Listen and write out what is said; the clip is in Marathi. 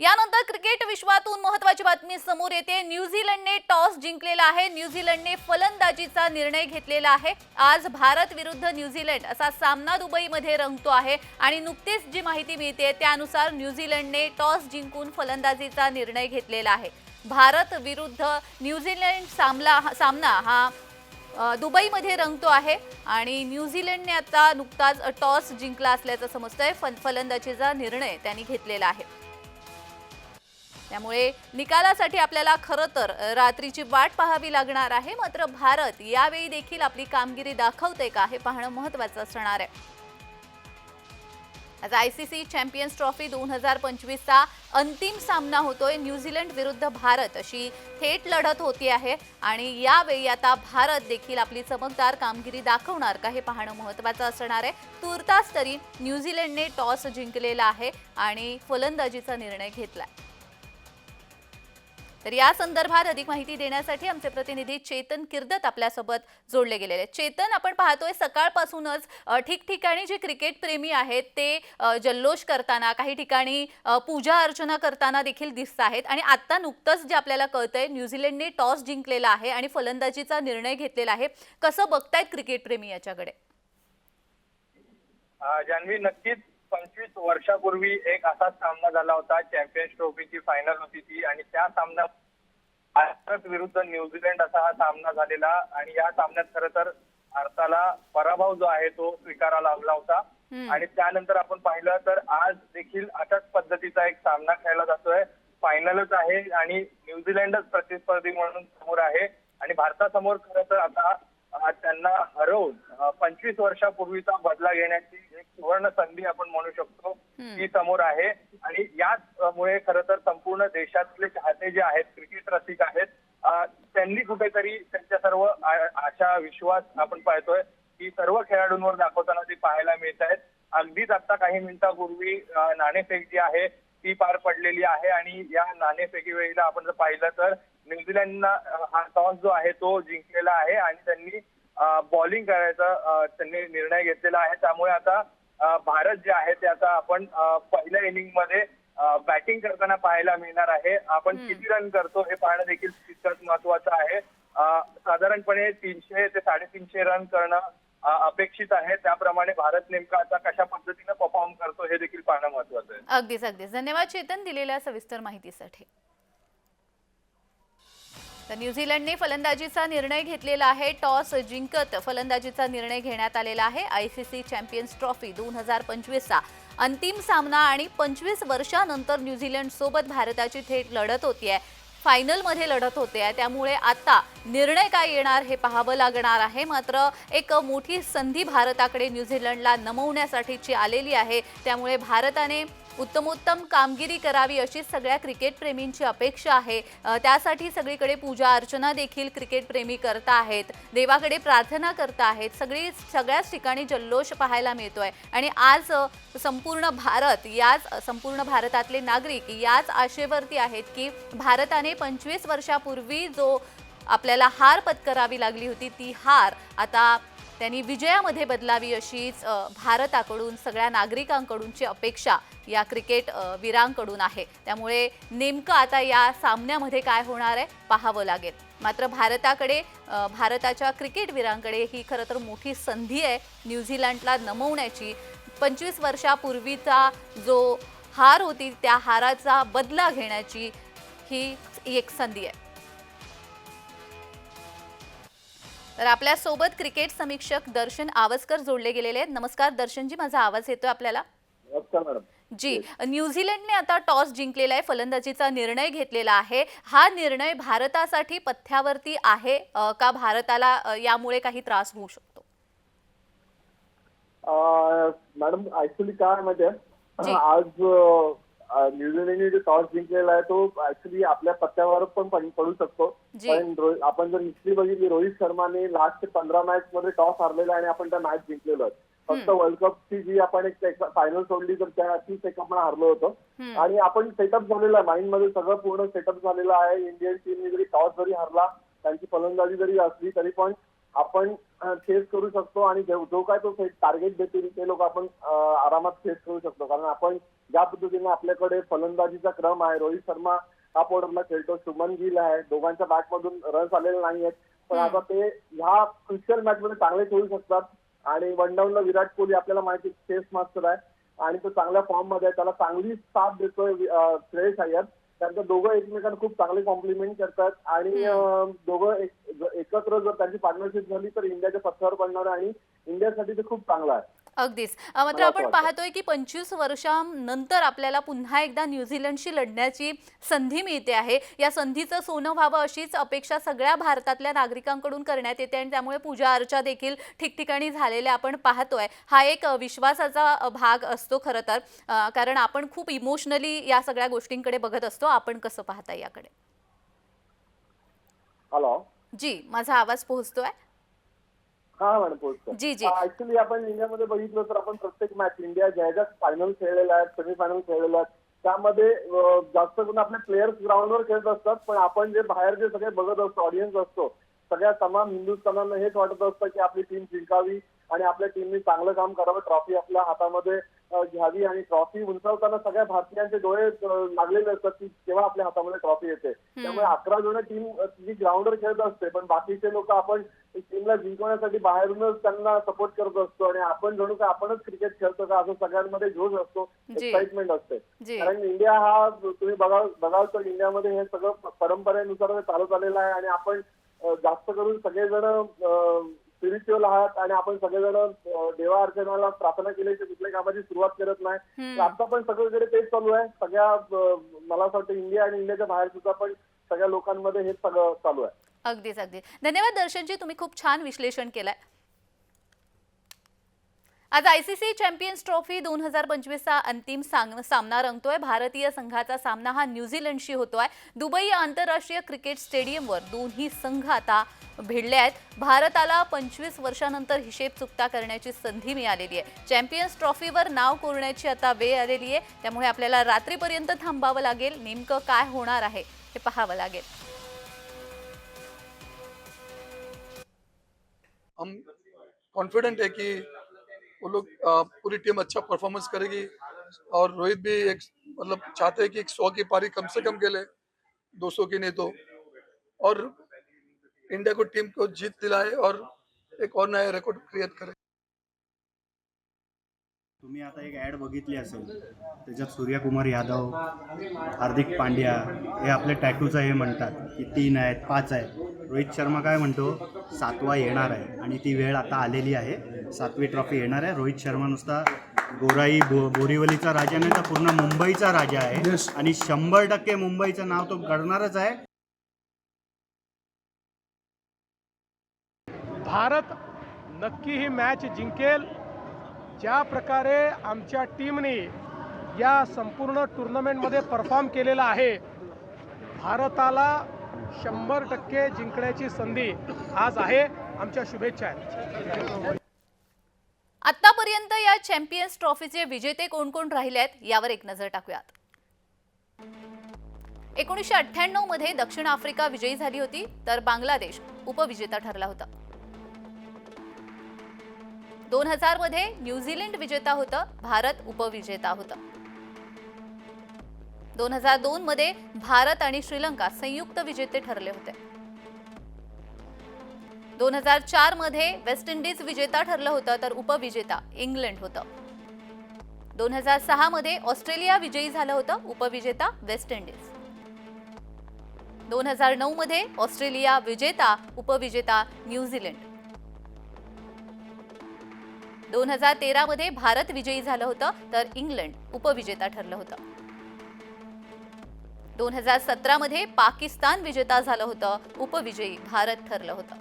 यानंतर क्रिकेट विश्वातून महत्वाची बातमी समोर येते. न्यूझीलंडने टॉस जिंकलेला आहे. न्यूझीलंडने फलंदाजीचा निर्णय घेतलेला आहे. आज भारत विरुद्ध न्यूझीलंड असा सामना दुबईमध्ये रंगतो आहे आणि नुकतीच जी माहिती मिळते त्यानुसार न्यूझीलंडने टॉस जिंकून फलंदाजीचा निर्णय घेतलेला आहे. भारत विरुद्ध न्यूझीलंड सामला सामना हा दुबईमध्ये रंगतो आहे आणि न्यूझीलंडने आता नुकताच टॉस जिंकला असल्याचं समजतंय. फल फलंदाजीचा निर्णय त्यांनी घेतलेला आहे. त्यामुळे निकालासाठी आपल्याला खरं तर रात्रीची वाट पाहावी लागणार आहे. मात्र भारत यावेळी देखील आपली कामगिरी दाखवते का हे पाहणं महत्वाचं असणार आहे. आज I C C champions trophy दोन हजार पंचवीसचा अंतिम सामना होतोय. न्यूझीलंड विरुद्ध भारत अशी थेट लढत होती आहे. आणि यावेळी आता भारत देखील आपली चमकदार कामगिरी दाखवणार का हे पाहणं महत्त्वाचं असणार आहे. तुर्तास तरी न्यूझीलंडने टॉस जिंकलेला आहे आणि फलंदाजीचा निर्णय घेतलाय. तर या संदर्भात अधिक माहिती देण्यासाठी आमचे प्रतिनिधी चेतन किर्दत आपल्यासोबत जोडले गेलेले आहेत. चेतन आपण पाहतोय सकाळपासूनच ठिकठिकाणी जे क्रिकेट प्रेमी आहेत ते जल्लोष करताना काही ठिकाणी पूजा अर्चना करताना देखील दिसत आहेत. आणि आता नुकतंच जे आपल्याला कळतंय न्यूझीलंडने टॉस जिंकलेला आहे आणि फलंदाजीचा निर्णय घेतलेला आहे. कसं बघतायत क्रिकेट प्रेमी याच्याकडे? जान्हवी नक्कीच. पंचवीस वर्षापूर्वी एक असाच सामना झाला होता चॅम्पियन्स ट्रॉफीची फायनल होती ती. आणि त्या सामन्यात भारत विरुद्ध न्यूझीलंड असा हा सामना झालेला. आणि या सामन्यात खरं तर भारताला पराभव जो आहे तो स्वीकारावा लागला होता. आणि त्यानंतर आपण पाहिलं तर आज देखील अशाच पद्धतीचा एक सामना खेळला जातोय. फायनलच आहे आणि न्यूझीलंडच प्रतिस्पर्धी म्हणून समोर आहे. आणि भारतासमोर खरं तर आता त्यांना हरवून पंचवीस वर्षापूर्वीचा बदला घेण्याची एक सुवर्ण संधी आपण म्हणू शकतो. ती समोर आहे आणि याच मुळे खरं तर संपूर्ण देशातले चाहते जे आहेत क्रिकेट रसिक आहेत त्यांनी कुठेतरी त्यांच्या सर्व आशा विश्वास आपण पाहतोय की सर्व खेळाडूंवर दाखवताना ते पाहायला मिळत आहेत अगदीच आता काही मिनिटापूर्वी नाणेफेक जी आहे ती पार पडलेली आहे आणि या नाणेफेकी वेळेला आपण जर पाहिलं तर न्यूझीलंडना हा टॉस जो आहे तो जिंकलेला आहे आणि त्यांनी बॉलिंग करायचा त्यांनी निर्णय घेतलेला आहे. त्यामुळे आता भारत जे आहे ते आता आपण पहिल्या इनिंगमध्ये बॅटिंग करताना पाहायला मिळणार आहे. आपण. किती रन करतो हे पाहणं देखील तितकंच महत्वाचं आहे. साधारणपणे तीनशे ते साडेतीनशे रन करणं अपेक्षित आहे. त्याप्रमाणे भारत नेमका आता कशा पद्धतीनं परफॉर्म करतो हे देखील पाहणं महत्वाचं आहे अगदीच अगदीच. धन्यवाद चेतन दिलेल्या सविस्तर माहितीसाठी. तर न्यूझीलंडने फलंदाजीचा निर्णय घेतलेला आहे. टॉस जिंकत फलंदाजीचा निर्णय घेण्यात आलेला आहे. I C C champions trophy दोन हजार पंचवीसचा अंतिम सामना आणि पंचवीस वर्षानंतर न्यूझीलंड सोबत भारताची थेट लढत होती आहे फायनलमध्ये लढत होते त्यामुळे आता निर्णय काय येणार हे पाहावं लागणार आहे. मात्र एक मोठी संधी भारताकडे न्यूझीलंडला नमवण्यासाठीची आलेली आहे. त्यामुळे भारताने उत्तमोत्तम कामगिरी करावी अशी सगळ्या क्रिकेट प्रेमींची अपेक्षा आहे. त्यासाठी सगळीकडे पूजा अर्चना देखील क्रिकेट प्रेमी करता आहेत. देवाकडे प्रार्थना करता आहेत. सगळी सगळ्याच ठिकाणी जल्लोष पाहायला मिळतोय. आणि आज संपूर्ण भारत याच संपूर्ण भारतातले नागरिक याच आशेवरती आहेत की भारताने पंचवीस वर्षापूर्वी जो आपल्याला हार पत्करावी लागली होती ती हार आता त्यांनी विजयामध्ये बदलावी अशीच भारताकडून सगळ्या नागरिकांकडूनची अपेक्षा या क्रिकेट वीरांकडून आहे. त्यामुळे नेमकं आता या सामन्यामध्ये काय होणार आहे पाहावं लागेल. मात्र भारताकडे भारताच्या क्रिकेट वीरांकडे ही खरं तर मोठी संधी आहे न्यूझीलंडला नमवण्याची. पंचवीस वर्षापूर्वीचा जो हार होती त्या हाराचा बदला घेण्याची ही एक संधी आहे. तर आपल्यासोबत क्रिकेट समीक्षक दर्शन आवसकर जोडले गेलेले आहेत. नमस्कार दर्शनजी माझा आवाज येतोय आपल्याला? नमस्कार मॅडम. जी न्यूझीलंडने आता टॉस जिंकलेला आहे. फलंदाजीचा निर्णय घेतलेला आहे. हा निर्णय भारतासाठी पथ्यावरती आहे अ, का भारताला अ, यामुळे काही त्रास होऊ शकतो? अं, मॅडम ऍक्च्युली काय आहे माहितीये जी. आज अं, न्यूझीलंडने जो टॉस जिंकलेला आहे तो ऍक्च्युली आपल्या पत्त्यावर पण पड- शकतो. पण आपण जर हिस्ट्री बघितली रोहित शर्माने लास्ट पंधरा मॅच मध्ये टॉस हारलेला आहे आणि आपण त्या मॅच जिंकलेलो आहे. फक्त वर्ल्ड कपची जी आपण एक फायनल सोडली तर त्या तीच एक आपण हारलो होतो. आणि आपण सेटअप झालेला आहे. माइंडमध्ये सगळं पूर्ण सेटअप झालेलं आहे. इंडियन टीमने जरी टॉस जरी हरला त्यांची फलंदाजी जरी असली तरी पण आपण फेस करू शकतो आणि जो काय तो टार्गेट देतील ते लोक आपण आरामात फेस करू शकतो. कारण आपण ज्या पद्धतीने आपल्याकडे फलंदाजीचा क्रम आहे रोहित शर्मा हा ऑर्डरला खेळतो शुभमन गिल आहे दोघांच्या बॅटमधून रन्स आलेले नाही आहेत पण आता ते ह्या क्रिशियल मॅच मध्ये चांगले खेळू शकतात. आणि वन डाऊनला विराट कोहली आपल्याला माहिती टेस्ट मास्टर आहे. आणि तो चांगल्या फॉर्ममध्ये आहे. त्याला चांगली साथ देतोय श्रेयस अय्यर त्यांचं दोघं एकमेकांना खूप चांगले कॉम्प्लिमेंट करतात. आणि दोघं एक- एकत्र जर त्यांची पार्टनरशिप झाली तर इंडियाच्या पथ्यावर पडणार आहे आणि इंडियासाठी ते खूप चांगलं आहे. अगदीच. मात्र आपण. पाहतोय की पंचवीस वर्षांनंतर आपल्याला पुन्हा एकदा न्यूझीलंडशी लढण्याची संधी मिळते आहे. या संधीचं सोनं व्हावं अशीच अपेक्षा सगळ्या भारतातल्या नागरिकांकडून करण्यात येते आणि त्यामुळे पूजा अर्चा देखील ठिकठिकाणी झालेल्या आपण पाहतोय. हा एक विश्वासाचा भाग असतो खरं तर. कारण आपण खूप इमोशनली या सगळ्या गोष्टींकडे बघत असतो. आपण कसं पाहता याकडे? हॅलो जी माझा आवाज पोहोचतोय हा मॅडम पोहोचतो जी, जी. ऍक्च्युली आपण इंडियामध्ये बघितलं तर आपण प्रत्येक मॅच इंडिया ज्या ज्या फायनल खेळलेल्या आहेत सेमीफायनल खेळलेल्या आहेत त्यामध्ये जास्त करून आपले प्लेयर्स ग्राउंडवर खेळत असतात पण आपण जे बाहेर जे सगळे बघत असतो ऑडियन्स असतो सगळ्या तमाम हिंदुस्थानांना हेच वाटत असतं की आपली टीम जिंकावी आणि आपल्या टीमने चांगलं काम करावं. ट्रॉफी आपल्या हातामध्ये घ्यावी आणि ट्रॉफी उंचावताना सगळ्या भारतीयांचे डोळे लागलेले असतात की केव्हा आपल्या हातामध्ये ट्रॉफी येते. त्यामुळे अकरा जण टीम जी ग्राउंडवर खेळत असते पण बाकीचे लोक आपण टीमला जिंकवण्यासाठी बाहेरूनच त्यांना सपोर्ट करत असतो आणि आपण जणू काय आपणच क्रिकेट खेळतो का असं सगळ्यांमध्ये जोश असतो. एक्साइटमेंट असते. कारण इंडिया हा तुम्ही बघाल बघाल तर इंडियामध्ये हे सगळं परंपरेनुसार हे चालत आलेलं आहे आणि आपण जास्त करून सगळेजण स्पिरिच्युअल आहात आणि आपण सगळेजण देवा अर्चनाला प्रार्थना केल्याची कुठल्याही कामाची सुरुवात करत नाही. तर आता पण सगळीकडे तेच चालू आहे. सगळ्या मला असं वाटतं इंडिया आणि इंडियाच्या बाहेर सुद्धा पण सगळ्या लोकांमध्ये हेच सगळं चालू आहे. अगदीच अगदी धन्यवाद दर्शनजी तुम्ही खूप छान विश्लेषण केलंय. आज आयसीसी चॅम्पियन्स ट्रॉफी दोन हजार पंचवीसचा अंतिम सांग सामना रंगतोय. भारतीय संघाचा सामना हा न्यूझीलंडशी होतोय. दुबई आंतरराष्ट्रीय क्रिकेट स्टेडियमवर दोन्ही संघ आता भिडले आहेत. भारताला पंचवीस वर्षानंतर हिशेब चुकता करण्याची संधी मिळालेली आहे. चॅम्पियन्स ट्रॉफीवर नाव कोरण्याची आता वेळ आलेली आहे. त्यामुळे आपल्याला रात्रीपर्यंत थांबावं लागेल. नेमकं काय होणार आहे हे पाहावं लागेल. हम कॉन्फिडेंट है वो लोग पूरी टीम अच्छा परफॉर्मेंस करेगी। और रोहित भी एक मतलब चाहते हैं कि एक सौ की पारी कम से कम खेले, दो सौ की नहीं तो। और इंडिया को टीम को जीत दिलाए और एक और नया रिकॉर्ड क्रिएट करे। तुम्ही आता एक ॲड बघितली असेल. त्याच्यात सूर्यकुमार यादव हार्दिक पांड्या हे आपले टॅटूचं हे म्हणतात की तीन आहेत पाच आहेत. रोहित शर्मा काय म्हणतो? सातवा येणार आहे. आणि ती वेळ आता आलेली आहे. सातवी ट्रॉफी येणार आहे. रोहित शर्मा नुसता गोराई बो बोरिवलीचा राजा नाही तर पूर्ण मुंबईचा राजा आहे. आणि शंभर टक्के मुंबईचं नाव तो करणारच आहे. भारत नक्की ही मॅच जिंकेल. ज्या प्रकारे आमच्या टीमने या संपूर्ण टुर्नामेंटमध्ये परफॉर्म केलेला आहे भारताला शंभर टक्के जिंकण्याची संधी आज आहे. आमच्या शुभेच्छा आहेत. आतापर्यंत या चॅम्पियन्स ट्रॉफीचे विजेते कोण कोण राहिले आहेत यावर एक नजर टाकूयात. एकोणीसशे अठ्ठ्याण्णवमध्ये दक्षिण आफ्रिका विजयी झाली होती तर बांगलादेश उपविजेता ठरला होता. दोन हजारमध्ये न्यूझीलंड विजेता होतं भारत उपविजेता होतं. दोन हजार दोन मध्ये भारत आणि श्रीलंका संयुक्त विजेते ठरले होते. दोन हजार चारमध्ये वेस्ट इंडिज विजेता ठरलं होतं तर उपविजेता इंग्लंड होतं. दोन हजार सहा मध्ये ऑस्ट्रेलिया विजयी झालं होतं उपविजेता वेस्ट इंडिज. दोन हजार नऊ मध्ये ऑस्ट्रेलिया विजेता उपविजेता न्यूझीलंड दोन हजार तेरामध्ये भारत विजयी झालं होतं तर इंग्लंड उपविजेता ठरलं होतं. दोन हजार सतरामध्ये पाकिस्तान विजेता झालं होतं उपविजयी भारत ठरलं होतं.